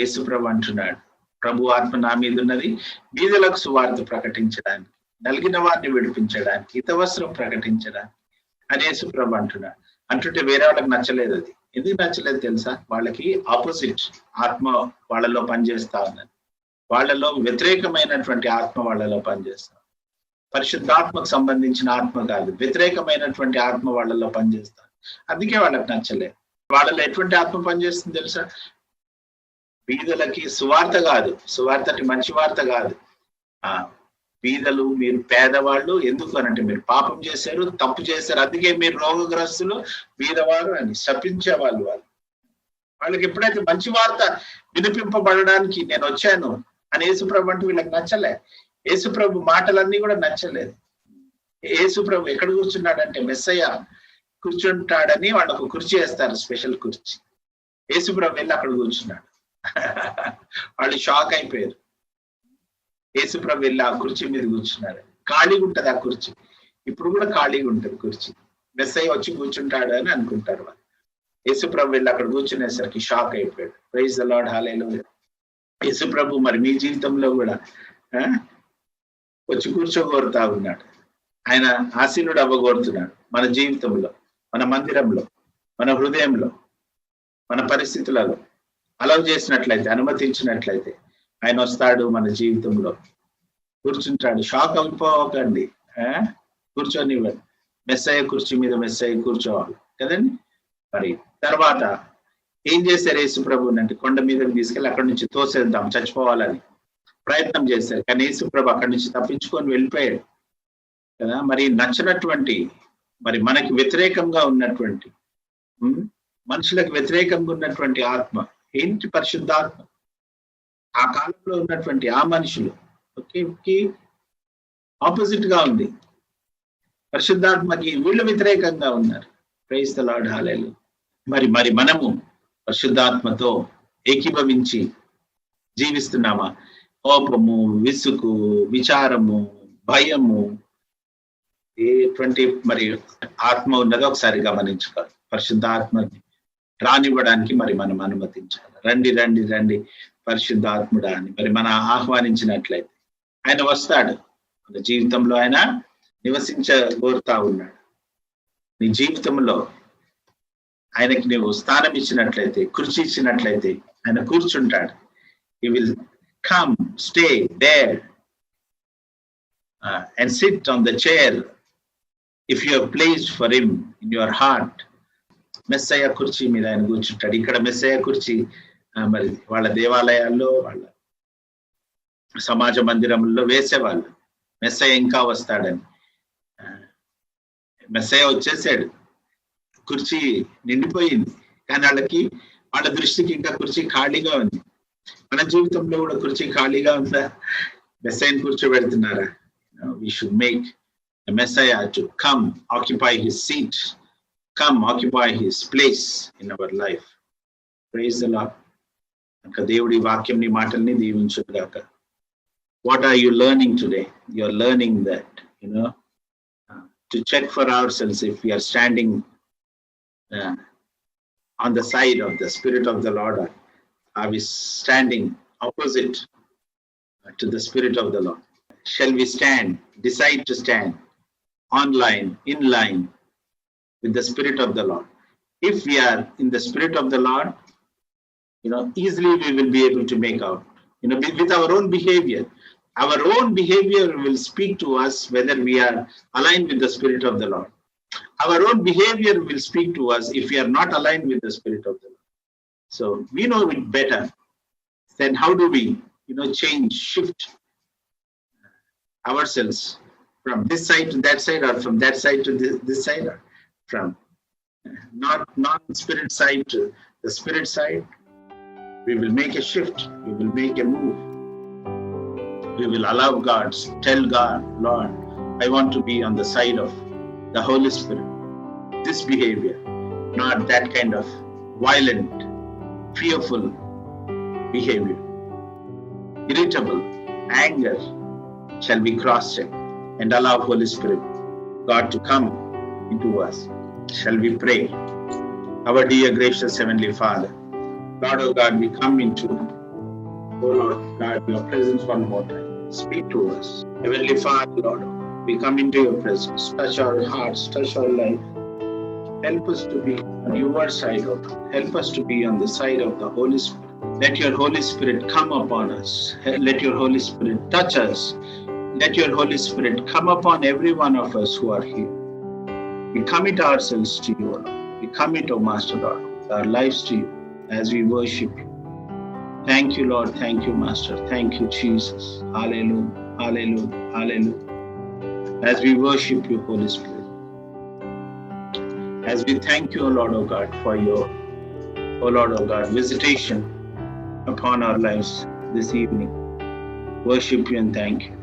యేసుప్రభు అంటున్నాడు. ప్రభు ఆత్మ నా మీద ఉన్నది బీదలకు సువార్త ప్రకటించడానికి నలిగిన వారిని విడిపించడానికి హితవస్త్రం ప్రకటించడానికి అని యేసుప్రభు అంటున్నాడు. అంటుంటే వేరే వాళ్ళకి నచ్చలేదు అది. ఎందుకు నచ్చలేదు తెలుసా? వాళ్ళకి ఆపోజిట్ ఆత్మ వాళ్ళలో పనిచేస్తా ఉన్నది. వాళ్ళలో వ్యతిరేకమైనటువంటి ఆత్మ వాళ్ళలో పనిచేస్తా పరిశుద్ధాత్మకు సంబంధించిన ఆత్మ కాదు వ్యతిరేకమైనటువంటి ఆత్మ వాళ్ళలో పనిచేస్తా అందుకే వాళ్ళకి నచ్చలేదు. వాళ్ళలో ఎటువంటి ఆత్మ పనిచేస్తుంది తెలుసా? బీదలకి సువార్త కాదు. సువార్త మంచి వార్త కాదు. ఆ బీదలు మీరు పేదవాళ్ళు ఎందుకు అనంటే మీరు పాపం చేశారు తప్పు చేశారు అందుకే మీరు రోగగ్రస్తులు బీదవారు అని శపించే వాళ్ళు. వాళ్ళు వాళ్ళకి ఎప్పుడైతే మంచి వార్త వినిపింపబడడానికి నేను వచ్చాను అని యేసుప్రభు అంటే వీళ్ళకి నచ్చలే. యేసుప్రభు మాటలన్నీ కూడా నచ్చలేదు. యేసుప్రభు ఎక్కడ కూర్చున్నాడంటే మెస్సయ్య కూర్చుంటాడని వాళ్ళకు కుర్చీ వేస్తారు స్పెషల్ కుర్చీ. యేసుప్రభు వెళ్ళి అక్కడ కూర్చున్నాడు. వాళ్ళు షాక్ అయిపోయారు. యేసుప్రభు వెళ్ళి ఆ కుర్చీ మీద కూర్చున్నాడు ఖాళీగా ఉంటది ఆ కుర్చీ. ఇప్పుడు కూడా ఖాళీగా ఉంటుంది కుర్చీ. మెస్సయ్య వచ్చి కూర్చుంటాడు అని అనుకుంటారు వాళ్ళు. యేసుప్రభు వెళ్ళి అక్కడ కూర్చునేసరికి షాక్ అయిపోయాడు. ప్రైజ్ ద లాడ్ హాలేలో యేసుప్రభు మరి మీ జీవితంలో కూడా వచ్చి కూర్చోగోరుతా ఉన్నాడు. ఆయన ఆశీనుడు అవ్వగోరుతున్నాడు మన జీవితంలో మన మందిరంలో మన హృదయంలో మన పరిస్థితులలో. అలవ్ చేసినట్లయితే అనుమతించినట్లయితే ఆయన వస్తాడు మన జీవితంలో. కూర్చుంటాడు. షాక్ అయిపోకండి. ఆ? మెస్ మెస్సయ్య కుర్చీ మీద మెస్సయ్య కూర్చోవాలి. కదండి? మరి తర్వాత ఏం చేశారు యేసు ప్రభుని అంటే కొండ మీదకి తీసుకెళ్ళి అక్కడి నుంచి తోసేద్దాం చచ్చిపోవాలని ప్రయత్నం చేశారు. కానీ యేసు ప్రభు అక్కడి నుంచి తప్పించుకొని వెళ్ళిపోయాడు. కదా? మరి నచ్చినటువంటి మరి మనకి వ్యతిరేకంగా ఉన్నటువంటి మనుషులకు వ్యతిరేకంగా ఉన్నటువంటి ఆత్మ ఏంటి పరిశుద్ధాత్మ? ఆ కాలంలో ఉన్నటువంటి ఆ మనుషులు ఓకే ఆపోజిట్గా ఉంది. పరిశుద్ధాత్మకి వీళ్ళు వ్యతిరేకంగా ఉన్నారు. ప్రైజ్ ద లార్డ్ హాలేలు మరి మరి మనము పరిశుద్ధాత్మతో ఏకీభవించి జీవిస్తున్నామా? కోపము విసుగు విచారము భయము ఎటువంటి మరి ఆత్మ ఉన్నదో ఒకసారి గమనించుకోవాలి. పరిశుద్ధాత్మ రానివ్వడానికి మరి మనం అనుమతించాలి. రండి రండి రండి పరిశుద్ధాత్ముడా అని మరి మనం ఆహ్వానించినట్లయితే ఆయన వస్తాడు. మన జీవితంలో ఆయన నివసించగోరుతా ఉన్నాడు. నీ జీవితంలో ఆయనకి నువ్వు స్థానం ఇచ్చినట్లయితే కుర్చీ ఇచ్చినట్లయితే ఆయన కూర్చుంటాడు. He will come stay there and sit on the chair if you place for him in your heart. Messiah కుర్చీ మీద ఆయన కూర్చుంటాడు. ఇక్కడ మెస్సయ్య కుర్చీ మరి వాళ్ళ దేవాలయాల్లో వాళ్ళ సమాజ మందిరంలో వేసేవాళ్ళు. మెస్సయ్య ఇంకా వస్తాడని. మెస్సయ్య వచ్చేసాడు. కుర్చీ నిండిపోయింది. కానీ వాళ్ళకి వాళ్ళ దృష్టికి ఇంకా కుర్చీ ఖాళీగా ఉంది. మన జీవితంలో కూడా కుర్చీ ఖాళీగా ఉందా? మెస్సైన్ కూర్చోబెడుతున్నారా? We should make Messiah to come occupy his seat come occupy his place in our life praise the lord ఇంకా దేవుడి వాక్యం నీ మాటల్ని దీవించుగాక what are you learning today you are learning that you know to check for our selves if you are standing on the side of the spirit of the lord or are we standing opposite to the spirit of the lord shall we stand decide to stand online in line with the spirit of the lord. If we are in the spirit of the lord you know easily we will be able to make out. You know with our own behavior our own behavior will speak to us whether we are aligned with the spirit of the lord. Our own behavior will speak to us if we are not aligned with the spirit of the lord. So we know it better then how do we you know change shift ourselves from this side to that side or from that side to this, this side. or from not non-spirit side to the spirit side. We will make a shift. We will make a move. We will allow god tell god lord i want to be on the side of the holy spirit. This behavior not that kind of violent fearful behavior. Irritable anger shall be crossed and allow holy spirit god to come into us shall we pray our dear gracious heavenly father lord oh god we come into Oh Lord, God, your presence one more time. Speak to us. Heavenly Father, Lord, we come into your presence. Touch our hearts, touch our life. Help us to be on your side. Help us to be on the side of the Holy Spirit. Let your Holy Spirit come upon us. Let your Holy Spirit touch us. Let your Holy Spirit come upon every one of us who are here. We commit ourselves to you, Lord. We commit, O Master Lord, our lives to you as we worship you. Thank you, Lord. Thank you, Master. Thank you, Jesus. Hallelujah. Hallelujah. Hallelujah. As we worship you, Holy Spirit. As we thank you, O Lord, O God, for your, O Lord, O God, visitation upon our lives this evening. Worship you and thank you.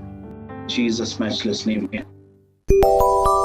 Jesus' matchless name. Amen.